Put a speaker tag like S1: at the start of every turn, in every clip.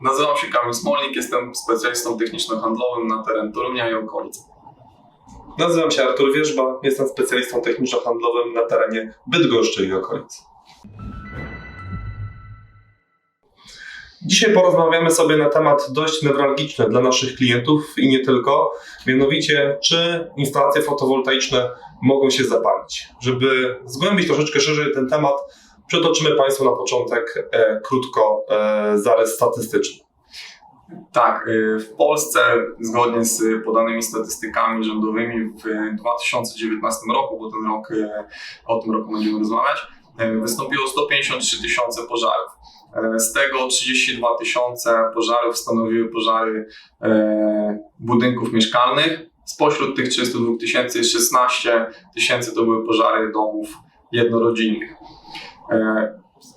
S1: Nazywam się Kamil Smolnik, jestem specjalistą techniczno-handlowym na teren Torunia i okolic.
S2: Nazywam się Artur Wierzba, jestem specjalistą techniczno-handlowym na terenie Bydgoszczy i okolic. Dzisiaj porozmawiamy sobie na temat dość newralgiczny dla naszych klientów i nie tylko, mianowicie czy instalacje fotowoltaiczne mogą się zapalić. Żeby zgłębić troszeczkę szerzej ten temat, przytoczymy Państwu na początek e, krótko e, zarys statystyczny.
S1: Tak, y, w Polsce zgodnie z podanymi statystykami rządowymi w 2019 roku, bo ten rok, y, o tym roku będziemy rozmawiać, y, wystąpiło 153 tysiące pożarów. Y, Z tego 32 tysiące pożarów stanowiły pożary budynków mieszkalnych. Spośród tych 32 tysięcy 16 tysięcy to były pożary domów jednorodzinnych. Y,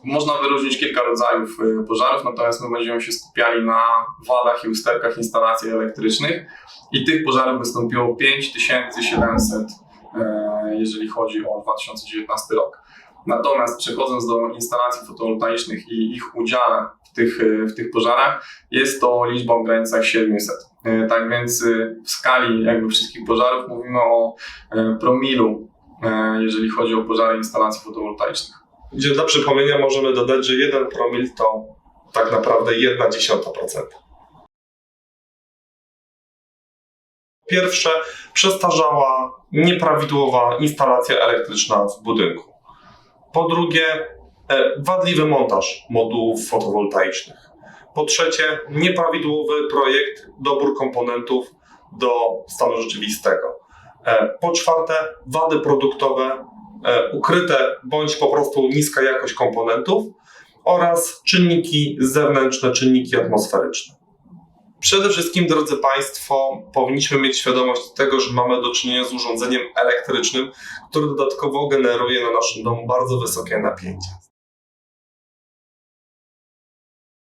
S1: można wyróżnić kilka rodzajów y, pożarów, natomiast my będziemy się skupiali na wadach i usterkach instalacji elektrycznych i tych pożarów wystąpiło 5700, e, jeżeli chodzi o 2019 rok. Natomiast przechodząc do instalacji fotowoltaicznych i ich udziale w tych, w tych pożarach, jest to liczba w granicach 700. E, Tak więc w skali jakby wszystkich pożarów mówimy o e, promilu, e, jeżeli chodzi o pożary instalacji fotowoltaicznych.
S2: Gdzie dla przypomnienia możemy dodać, że 1 promil to tak naprawdę 1 dziesiąta procenta. Pierwsze, przestarzała, nieprawidłowa instalacja elektryczna w budynku. Po drugie, e, wadliwy montaż modułów fotowoltaicznych. Po trzecie, nieprawidłowy projekt, dobór komponentów do stanu rzeczywistego. E, Po czwarte, wady produktowe, ukryte bądź po prostu niska jakość komponentów oraz czynniki zewnętrzne, czynniki atmosferyczne. Przede wszystkim, drodzy Państwo, powinniśmy mieć świadomość tego, że mamy do czynienia z urządzeniem elektrycznym, które dodatkowo generuje na naszym domu bardzo wysokie napięcie.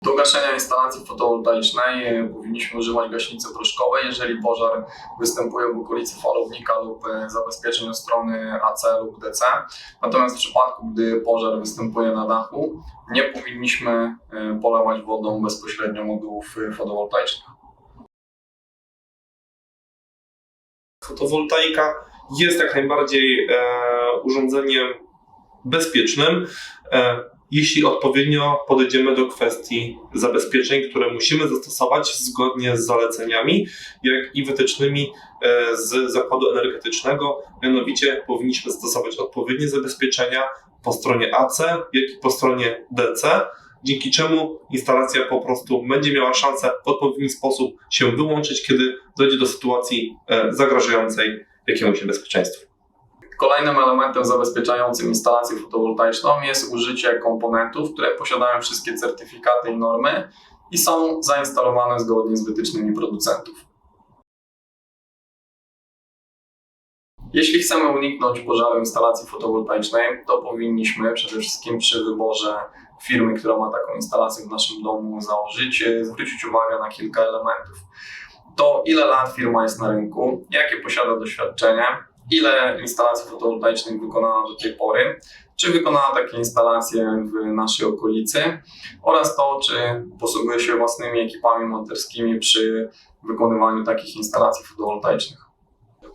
S1: Do gaszenia instalacji fotowoltaicznej e, powinniśmy używać gaśnicy proszkowej, jeżeli pożar występuje w okolicy falownika lub e, zabezpieczeń od strony AC lub DC. Natomiast w przypadku, gdy pożar występuje na dachu, nie powinniśmy e, polewać wodą bezpośrednio modułów fotowoltaicznych.
S2: Fotowoltaika jest jak najbardziej e, urządzeniem bezpiecznym, e, jeśli odpowiednio podejdziemy do kwestii zabezpieczeń, które musimy zastosować zgodnie z zaleceniami, jak i wytycznymi e, z zakładu energetycznego. Mianowicie powinniśmy stosować odpowiednie zabezpieczenia po stronie AC, jak i po stronie DC, dzięki czemu instalacja po prostu będzie miała szansę w odpowiedni sposób się wyłączyć, kiedy dojdzie do sytuacji e, zagrażającej jakiemuś niebezpieczeństwu.
S1: Kolejnym elementem zabezpieczającym instalację fotowoltaiczną jest użycie komponentów, które posiadają wszystkie certyfikaty i normy i są zainstalowane zgodnie z wytycznymi producentów. Jeśli chcemy uniknąć pożaru instalacji fotowoltaicznej, to powinniśmy przede wszystkim przy wyborze firmy, która ma taką instalację w naszym domu założyć, e, zwrócić uwagę na kilka elementów. To ile lat firma jest na rynku, jakie posiada doświadczenie, ile instalacji fotowoltaicznych wykonała do tej pory, czy wykonała takie instalacje w naszej okolicy oraz to, czy posługuje się własnymi ekipami monterskimi przy wykonywaniu takich instalacji fotowoltaicznych.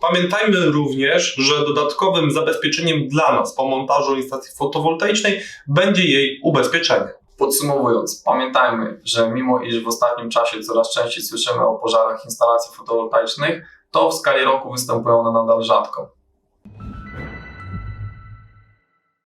S2: Pamiętajmy również, że dodatkowym zabezpieczeniem dla nas po montażu instalacji fotowoltaicznej będzie jej ubezpieczenie.
S1: Podsumowując, pamiętajmy, że mimo iż w ostatnim czasie coraz częściej słyszymy o pożarach instalacji fotowoltaicznych, to w skali roku występują one nadal rzadko.